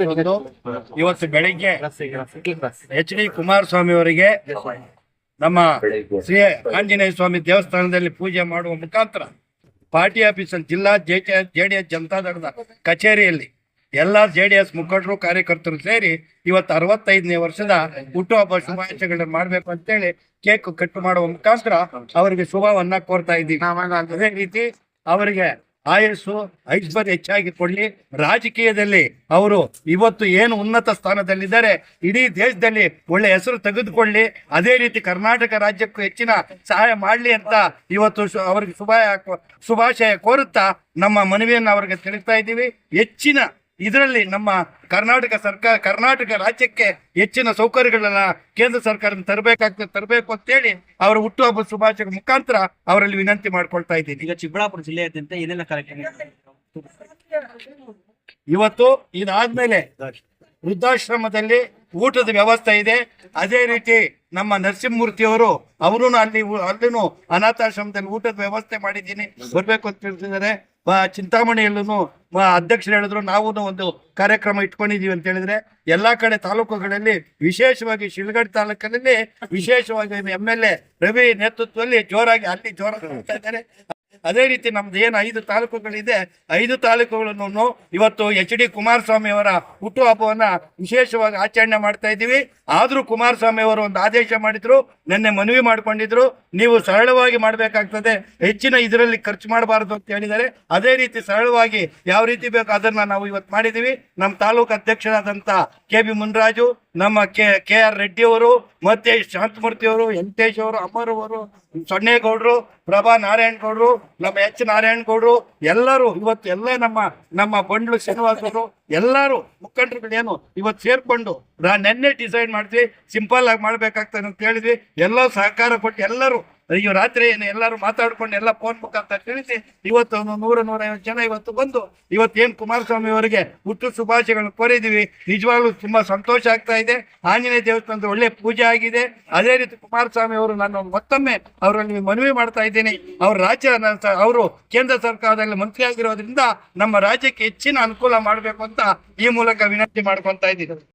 ಇಪ್ಪತ್ತೊಂದು ಇವತ್ತು ಬೆಳಿಗ್ಗೆ ಎಚ್ ಡಿ ಕುಮಾರಸ್ವಾಮಿ ಅವರಿಗೆ ನಮ್ಮ ಶ್ರೀ ಆಂಜನೇಯ ಸ್ವಾಮಿ ದೇವಸ್ಥಾನದಲ್ಲಿ ಪೂಜೆ ಮಾಡುವ ಮುಖಾಂತರ ಪಾರ್ಟಿ ಆಫೀಸಲ್ಲಿ ಜಿಲ್ಲಾ ಜೆ ಜೆ ಡಿ ಎಸ್ ಜನತಾದಳದ ಕಚೇರಿಯಲ್ಲಿ ಎಲ್ಲಾ ಜೆ ಡಿ ಎಸ್ ಮುಖಂಡರು ಕಾರ್ಯಕರ್ತರು ಸೇರಿ ಇವತ್ತು ಅರವತ್ತೈದನೇ ವರ್ಷದ ಹುಟ್ಟುಹಬ್ಬ ಶುಭಾಶಯಗಳನ್ನ ಮಾಡಬೇಕು ಅಂತೇಳಿ ಕೇಕ್ ಕಟ್ ಮಾಡುವ ಮುಖಾಂತರ ಅವರಿಗೆ ಶುಭವನ್ನ ಕೋರ್ತಾ ಇದ್ದೀವಿ. ಅದೇ ರೀತಿ ಅವರಿಗೆ ಆಯಸ್ಸು ಐಶ್ವರ್ಯ ಹೆಚ್ಚಾಗಿ ಕೊಡಲಿ. ರಾಜಕೀಯದಲ್ಲಿ ಅವರು ಇವತ್ತು ಏನು ಉನ್ನತ ಸ್ಥಾನದಲ್ಲಿದ್ದಾರೆ, ಇಡೀ ದೇಶದಲ್ಲಿ ಒಳ್ಳೆ ಹೆಸರು ತೆಗೆದುಕೊಳ್ಳಿ. ಅದೇ ರೀತಿ ಕರ್ನಾಟಕ ರಾಜ್ಯಕ್ಕೂ ಹೆಚ್ಚಿನ ಸಹಾಯ ಮಾಡಲಿ ಅಂತ ಇವತ್ತು ಅವರಿಗೆ ಶುಭ ಶುಭಾಶಯ ಕೋರುತ್ತಾ ನಮ್ಮ ಮನವಿಯನ್ನು ಅವರಿಗೆ ತಿಳಿಸ್ತಾ ಇದ್ದೀವಿ. ಹೆಚ್ಚಿನ ಇದರಲ್ಲಿ ನಮ್ಮ ಕರ್ನಾಟಕ ಸರ್ಕಾರ ಕರ್ನಾಟಕ ರಾಜ್ಯಕ್ಕೆ ಹೆಚ್ಚಿನ ಸೌಕರ್ಯಗಳನ್ನ ಕೇಂದ್ರ ಸರ್ಕಾರ ತರಬೇಕಾಗ್ತದೆ ತರಬೇಕು ಅಂತೇಳಿ ಅವರ ಹುಟ್ಟುಹಬ್ಬ ಶುಭಾಶಯ ಮುಖಾಂತರ ಅವರಲ್ಲಿ ವಿನಂತಿ ಮಾಡ್ಕೊಳ್ತಾ ಇದ್ದೀನಿ. ಈಗ ಚಿಕ್ಕಬಳ್ಳಾಪುರ ಜಿಲ್ಲೆಯಾದ್ಯಂತ ಏನೆಲ್ಲ ಕಾರ್ಯಕ್ರಮ ಇವತ್ತು ಇದಾದ್ಮೇಲೆ ವೃದ್ಧಾಶ್ರಮದಲ್ಲಿ ಊಟದ ವ್ಯವಸ್ಥೆ ಇದೆ. ಅದೇ ರೀತಿ ನಮ್ಮ ನರಸಿಂಹಮೂರ್ತಿಯವರು ಅವರು ಅಲ್ಲಿ ಅಲ್ಲಿನೂ ಅನಾಥಾಶ್ರಮದಲ್ಲಿ ಊಟದ ವ್ಯವಸ್ಥೆ ಮಾಡಿದ್ದೀನಿ. ಬರ್ಬೇಕು ಅಂತ ಹೇಳ್ತಿದ್ದಾರೆ. ಚಿಂತಾಮಣಿಯಲ್ಲೂ ಅಧ್ಯಕ್ಷರು ಹೇಳಿದ್ರು ನಾವು ಒಂದು ಕಾರ್ಯಕ್ರಮ ಇಟ್ಕೊಂಡಿದೀವಿ ಅಂತ ಹೇಳಿದ್ರೆ ಎಲ್ಲಾ ಕಡೆ ತಾಲೂಕುಗಳಲ್ಲಿ ವಿಶೇಷವಾಗಿ ಶಿಲ್ಗಡ್ ತಾಲೂಕಿನಲ್ಲಿ ವಿಶೇಷವಾಗಿ ಎಂ ಎಲ್ ಎ ರವಿ ನೇತೃತ್ವದಲ್ಲಿ ಜೋರಾಗಿ ಅಲ್ಲಿ ಜೋರಾಗಿ ಇದ್ದಾರೆ. ಅದೇ ರೀತಿ ನಮ್ದು ಏನು ಐದು ತಾಲೂಕುಗಳಿದೆ, ಐದು ತಾಲೂಕುಗಳನ್ನು ಇವತ್ತು ಎಚ್ ಡಿ ಕುಮಾರಸ್ವಾಮಿ ಅವರ ಹುಟ್ಟುಹಬ್ಬವನ್ನ ವಿಶೇಷವಾಗಿ ಆಚರಣೆ ಮಾಡ್ತಾ ಇದ್ದೀವಿ. ಆದರೂ ಕುಮಾರಸ್ವಾಮಿ ಅವರು ಒಂದು ಆದೇಶ ಮಾಡಿದ್ರು, ನಿನ್ನೆ ಮನವಿ ಮಾಡ್ಕೊಂಡಿದ್ರು, ನೀವು ಸರಳವಾಗಿ ಮಾಡಬೇಕಾಗ್ತದೆ, ಹೆಚ್ಚಿನ ಇದರಲ್ಲಿ ಖರ್ಚು ಮಾಡಬಾರದು ಅಂತ ಹೇಳಿದ್ದಾರೆ. ಅದೇ ರೀತಿ ಸರಳವಾಗಿ ಯಾವ ರೀತಿ ಬೇಕು ಅದನ್ನ ನಾವು ಇವತ್ತು ಮಾಡಿದ್ದೀವಿ. ನಮ್ಮ ತಾಲೂಕು ಅಧ್ಯಕ್ಷರಾದಂಥ ಕೆ ಬಿ ಮುನ್ರಾಜು ನಮ್ಮ ಕೆ ಕೆ ಆರ್ ರೆಡ್ಡಿ ಅವರು, ಮತ್ತೆ ಶಾಂತಮೂರ್ತಿ ಅವರು, ವೆಂಕಟೇಶ್ ಅವರು, ಅಮರ್ ಅವರು, ಸೊನ್ನೇಗೌಡರು, ಪ್ರಭಾ ನಾರಾಯಣ ಗೌಡರು ನಮ್ಮ ಎಚ್ ನಾರಾಯಣ ಗೌಡರು ಎಲ್ಲರೂ ಇವತ್ತು ಎಲ್ಲ ನಮ್ಮ ನಮ್ಮ ಬಂಡ್ಲು ಶ್ರೀನಿವಾಸ್ ಅವರು ಎಲ್ಲರೂ ಮುಖಂಡರುಗಳೇನು ಇವತ್ತು ಸೇರ್ಕೊಂಡು ನಾ ನೆನ್ನೆ ಡಿಸೈಡ್ ಮಾಡಿದ್ವಿ ಸಿಂಪಲ್ ಆಗಿ ಮಾಡ್ಬೇಕಾಗ್ತದೆ ಅಂತ ಹೇಳಿದ್ವಿ, ಎಲ್ಲ ಸಹಕಾರ ಕೊಟ್ಟು ಎಲ್ಲರೂ ಅಯ್ಯೋ ರಾತ್ರಿ ಏನು ಎಲ್ಲರೂ ಮಾತಾಡ್ಕೊಂಡು ಎಲ್ಲ ಫೋನ್ ಮುಖಾಂತರ ತಿಳಿಸಿ, ಇವತ್ತು ನೂರ ನೂರೈವತ್ತು ಜನ ಇವತ್ತು ಬಂದು ಇವತ್ತೇನು ಕುಮಾರಸ್ವಾಮಿ ಅವರಿಗೆ ಹುಟ್ಟು ಶುಭಾಶಯಗಳನ್ನು ಕೋರಿದ್ದೀವಿ. ನಿಜವಾಗ್ಲೂ ತುಂಬಾ ಸಂತೋಷ ಆಗ್ತಾ ಇದೆ. ಆಂಜನೇಯ ದೇವಸ್ಥಾನದ ಒಳ್ಳೆ ಪೂಜೆ ಆಗಿದೆ. ಅದೇ ರೀತಿ ಕುಮಾರಸ್ವಾಮಿ ಅವರು ನಾನು ಮತ್ತೊಮ್ಮೆ ಅವರಲ್ಲಿ ಮನವಿ ಮಾಡ್ತಾ ಇದ್ದೀನಿ. ಅವ್ರ ರಾಜ್ಯ ಅವರು ಕೇಂದ್ರ ಸರ್ಕಾರದಲ್ಲಿ ಮಂತ್ರಿ ಆಗಿರೋದ್ರಿಂದ ನಮ್ಮ ರಾಜ್ಯಕ್ಕೆ ಹೆಚ್ಚಿನ ಅನುಕೂಲ ಮಾಡಬೇಕು ಅಂತ ಈ ಮೂಲಕ ವಿನಂತಿ ಮಾಡ್ಕೊತಾ ಇದ್ದೀನಿ.